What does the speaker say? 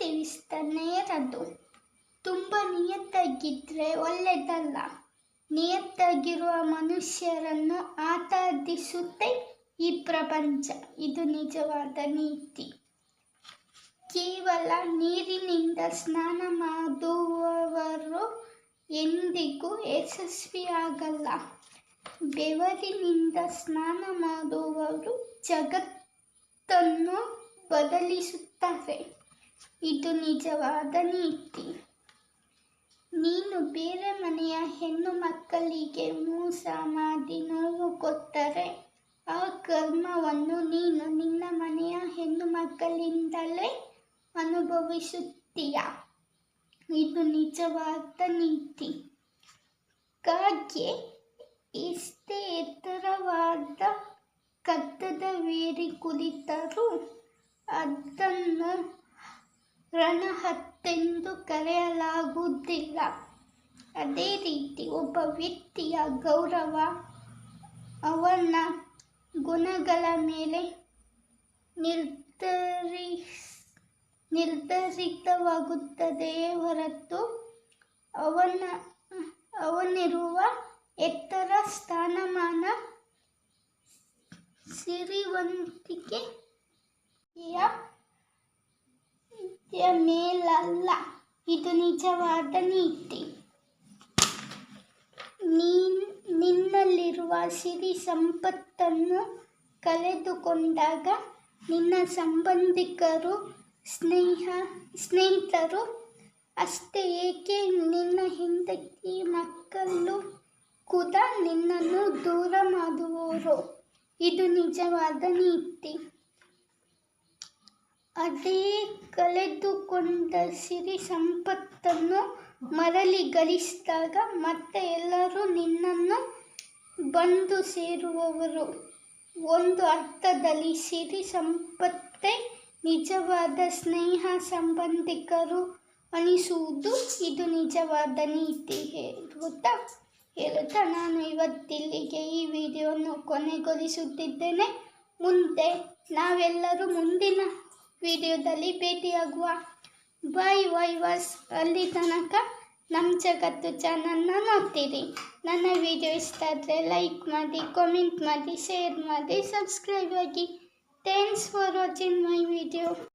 ತಿಳಿಸ್ತಾನೆ ಇರೋದು. ತುಂಬ ನಿಯತ್ತಾಗಿದ್ದರೆ ಒಳ್ಳೆಯದಲ್ಲ ನಿಯತ್ತಾಗಿರುವ ಮನುಷ್ಯರನ್ನು ಆತಾದಿಸುತ್ತೆ ಈ ಪ್ರಪಂಚ. ಇದು ನಿಜವಾದ ನೀತಿ. ಕೇವಲ ನೀರಿನಿಂದ ಸ್ನಾನ ಮಾಡುವವರು ಎಂದಿಗೂ ಯಶಸ್ವಿಯಾಗಲ್ಲ. ಬೆವರಿನಿಂದ ಸ್ನಾನ ಮಾಡುವವರು ಜಗತ್ತನ್ನು ಬದಲಿಸುತ್ತಾರೆ ಇದು ನಿಜವಾದ ನೀತಿ. ನೀನು ಬೇರೆ ಮನೆಯ ಹೆಣ್ಣು ಮಕ್ಕಳಿಗೆ ಮೋಸ ಮಾಡಿ ನೋವು ಕೊಟ್ಟರೆ ಆ ಕರ್ಮವನ್ನು ನೀನು ನಿನ್ನ ಮನೆಯ ಹೆಣ್ಣು ಮಕ್ಕಳಿಂದಲೇ ಅನುಭವಿಸುತ್ತೀಯ? ಇದು ನಿಜವಾದ ನೀತಿ. ಕಾಗೆ ಎಷ್ಟೇ ಎತ್ತರವಾದ ಕಟ್ಟಡವೇರಿ ಕುಳಿತರೂ ಅದನ್ನು ರಣಹತ್ತೆಂದು ಕರೆಯಲಾಗುವುದಿಲ್ಲ. ಅದೇ ರೀತಿ ಒಬ್ಬ ವ್ಯಕ್ತಿಯ ಗೌರವ, ಅವನ ಗುಣಗಳ ಮೇಲೆ ನಿರ್ಧರಿಸ್ ನಿರ್ಧರಿತವಾಗುತ್ತದೆಯೇ ಹೊರತು ಅವನ, ಅವನಿರುವ ಎತ್ತರ ಸ್ಥಾನಮಾನ ಸಿರಿವಂತಿಕೆಯ ಮೇಲಲ್ಲ. ಇದು ನಿಜವಾದ ನೀತಿ. ನೀ ನಿನ್ನಲ್ಲಿರುವ ಸಿರಿ ಸಂಪತ್ತನ್ನು ಕಳೆದುಕೊಂಡಾಗ ನಿನ್ನ ಸಂಬಂಧಿಕರು, ಸ್ನೇಹ, ಸ್ನೇಹಿತರು ಅಷ್ಟೇ, ಏಕೆ ನಿನ್ನ ಹೆಂಡತಿ ಮಕ್ಕಳು ಕೂಡ ನಿನ್ನನ್ನು ದೂರ ಮಾಡುವರು ಇದು ನಿಜವಾದ ನೀತಿ. ಅದೇ ಕಳೆದುಕೊಂಡ ಸಿರಿ ಸಂಪತ್ತನ್ನು ಮರಳಿ ಗಳಿಸಿದಾಗ ಮತ್ತೆ ಎಲ್ಲರೂ ನಿನ್ನನ್ನು ಬಂದು ಸೇರುವವರು. ಒಂದು ಅರ್ಥದಲ್ಲಿ ಸಿರಿ ಸಂಪತ್ತೇ ನಿಜವಾದ ಸ್ನೇಹ ಸಂಬಂಧಿಕರು ಅನಿಸುವುದು. ಇದು ನಿಜವಾದ ನೀತಿ ಹೇಳುತ್ತಾ ಹೇಳುತ್ತಾ ನಾನು ಇವತ್ತಿಲ್ಲಿಗೆ ಈ ವಿಡಿಯೋವನ್ನು ಕೊನೆಗೊಳಿಸುತ್ತಿದ್ದೇನೆ. ಮುಂದೆ ನಾವೆಲ್ಲರೂ ಮುಂದಿನ ವಿಡಿಯೋದಲ್ಲಿ ಭೇಟಿಯಾಗುವ ಬಾಯ್ ವೈವರ್ಸ್ ಅಲ್ಲಿ ತನಕ ನಮ್ಮ ಜಗತ್ತು ಚಾನಲ್ನ ನೋಡ್ತೀರಿ. ನನ್ನ ವಿಡಿಯೋ ಇಷ್ಟ ಆದರೆ ಲೈಕ್ ಮಾಡಿ ಕಾಮೆಂಟ್ ಮಾಡಿ ಶೇರ್ ಮಾಡಿ ಸಬ್ಸ್ಕ್ರೈಬ್ ಆಗಿ. Thanks for watching my video